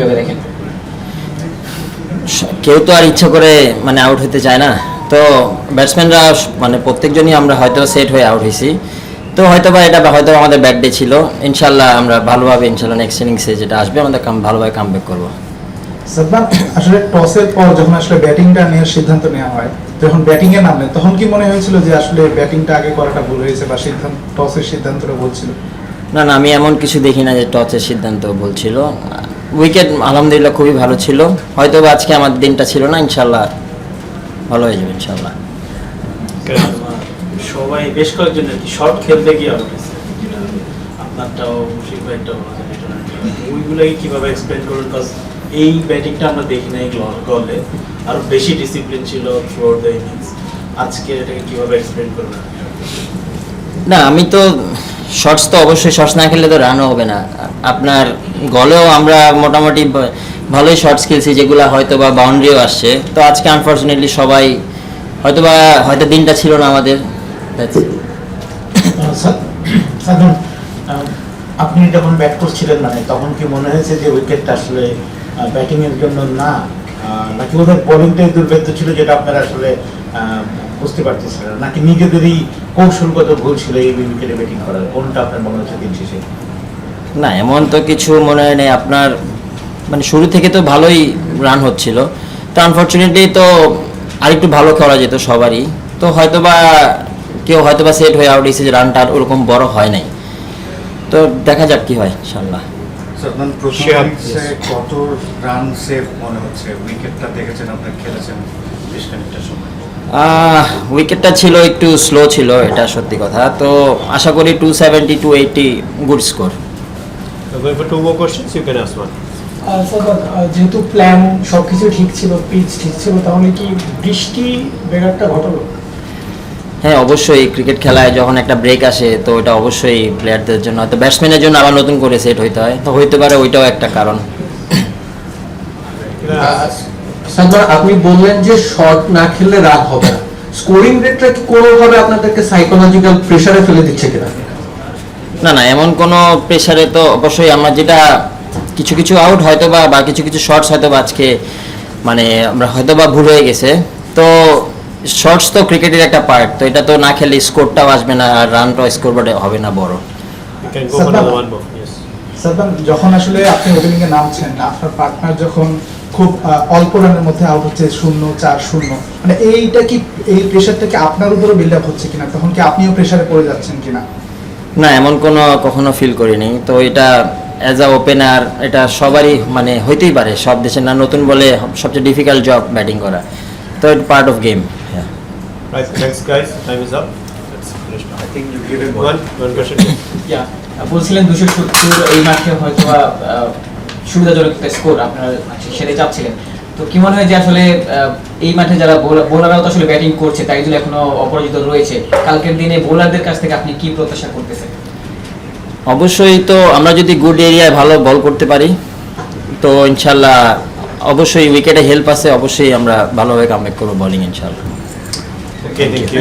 কীভাবে দেখেন? কেউ তো আর ইচ্ছা করে মানে আউট হতে চায় না। তো ব্যাটসম্যানরা মানে প্রত্যেকজনই আমরা হয়তো সেট হয়ে আউট হয়েছি তো হয়তো বা এটা হয়তো আমাদের ব্যাট ডে ছিল। ইনশাল্লাহ আমরা ভালোভাবে ইনশাল্লাহ নেক্সট ইনিংসে যেটা আসবে আমাদের কাম ভালোভাবে কাম ব্যাক করব। সাদমান আসলে টসের পর যখন আসলে ব্যাটিংটা নেওয়ার সিদ্ধান্ত নেওয়া হয় যখন ব্যাটিং এ নামলেন তখন কি মনে হয়েছিল যে আসলে ব্যাটিংটা আগে করাটা ভুল হয়েছে বা সিদ্ধান্ত টসের সিদ্ধান্তটা বলছিল না না আমি এমন কিছু দেখি না যে টসের সিদ্ধান্ত বলছিল উইকেট আলহামদুলিল্লাহ খুবই ভালো ছিল। হয়তো আজকে আমার দিনটা ছিল না ইনশাল্লাহ ভালো হয়ে যাবে ইনশাল্লাহ সবাই বেশ কয়েকজন শর্ট খেলতে গিয়ে আপনারটাও মুশিক ভাইটাও ওইগুলোই কীভাবে এক্সপ্লেন করুন বিকজ এই ব্যাটিংটা আমরা দেখি নাই গলে আরও বেশি ডিসিপ্লিন ছিল থ্রু দ্য ইনিংস আজকে এটাকে কীভাবে এক্সপ্লেন করবেন? না আমি তো শর্টস তো অবশ্যই শর্টস না খেললে তো রানও হবে না। আপনার গলেও আমরা মোটামুটি ভালোই শর্টস খেলছি, যেগুলো হয়তো বা বাউন্ডারিও আসছে। তো আজকে আনফর্চুনেটলি সবাই হয়তো বা হয়তো দিনটা ছিল না আমাদের। আপনি যখন ব্যাট করছিলেন মানে তখন কি মনে হয়েছে যে উইকেটটা আসলে ব্যাটিং এর জন্য না? নাকি ওদের বোলিংটাই দুর্ভেদ্য ছিল, যেটা আপনারা আসলে বুঝতে পারতেছিলেন না? নাকি নিজেদেরই কৌশলগত ভুল ছিল এই উইকেটে ব্যাটিং করার? কোনটা আপনার মনে হচ্ছে দিন শেষে? না এমন তো কিছু মনে হয় নেই। আপনার মানে শুরু থেকে তো ভালোই রান হচ্ছিল। তো আনফর্চুনেটলি তো আরেকটু ভালো খেলা যেত সবারই। তো হয়তো বা কেউ হয়তো বা সেট হয়ে আউট হয়েছে যে রানটা আর ওরকম বড় হয় নাই। তো দেখা যাক কি হয় ইনশাল্লাহ সাদমান প্রথম ইনিংসে কত রান সেভ মনে হচ্ছে? উইকেটটা দেখেছেন আপনি খেলেছেন বেশ খানিকটা সময়। উইকেটটা ছিল একটু স্লো ছিল এটা সত্যি কথা। তো আশা করি two seventy two eighty good score যেহেতু প্ল্যান সবকিছু ঠিক ছিল পিচ ঠিক ছিল তাহলে কি বৃষ্টি ব্যাঘাতটা ঘটালো? হ্যাঁ অবশ্যই ক্রিকেট খেলায় যখন একটা ব্রেক আসে তো ওটা অবশ্যই প্লেয়ারদের জন্য হয়তো ব্যাটসম্যানের জন্য আবার নতুন করে সেট হইতে হয়। তো হইতে পারে ওইটাও একটা কারণ। সাদমান আপনি বললেন যে শর্ট না খেললে রান হবে না। স্কোরিং রেটটা কি কোনোভাবে আপনাদেরকে সাইকোলজিক্যাল প্রেসারে ফেলে দিচ্ছে কিনা? না না এমন কোনো প্রেশারে তো অবশ্যই আমরা যেটা কিছু কিছু আউট হয়তো বা বা কিছু কিছু শর্টস হয়তো বা আজকে মানে আমরা হয়তো বা ভুল হয়ে গেছে। তো শর্টস তো ক্রিকেটের একটা পার্ট তো এটা তো না খেলে স্কোরটাও আসবে না আর রানটাও স্কোর হবে না বড়। যখন আসলে আপনি ওপেনিং এ নামছেন আপনার পার্টনার যখন খুব অল্প রানের মধ্যে আউট হচ্ছে শূন্য চার শূন্য। মানে এইটা কি এই প্রেশারটা কি আপনার উপরে বিল্ড আপ হচ্ছে কিনা? তখন কি আপনিও প্রেশারে পড়ে যাচ্ছেন কিনা? না এমন কোনো কখনো ফিল করিনি। তো এটা অ্যাজ আ ওপেনার এটা সবারই মানে হইতেই পারে। সব দেশে না নতুন বলে সবচেয়ে ডিফিকাল্ট জব ব্যাটিং করা। তো ইট পার্ট অফ গেম হ্যাঁ. ইয়া বলছিলেন দুশো সত্তর এই মাঠে হয়তো সুবিধাজনক একটা স্কোর আপনারা মানে সেটাই চাচ্ছিলেন। তো কি মনে হয় যে আসলে এই মাঠে যারা বোলাররাও তো আসলে ব্যাটিং করছে তাই জন্য এখনও অপরাজিত রয়েছে। কালকের দিনে বোলারদের কাছ থেকে আপনি কি প্রত্যাশা করতেছেন? অবশ্যই তো আমরা যদি গুড এরিয়ায় ভালো বল করতে পারি তো ইনশাল্লাহ অবশ্যই উইকেটে হেল্প আছে অবশ্যই আমরা ভালোভাবে কামব্যাক করব বোলিং ইনশাল্লাহ। Okay, thank you.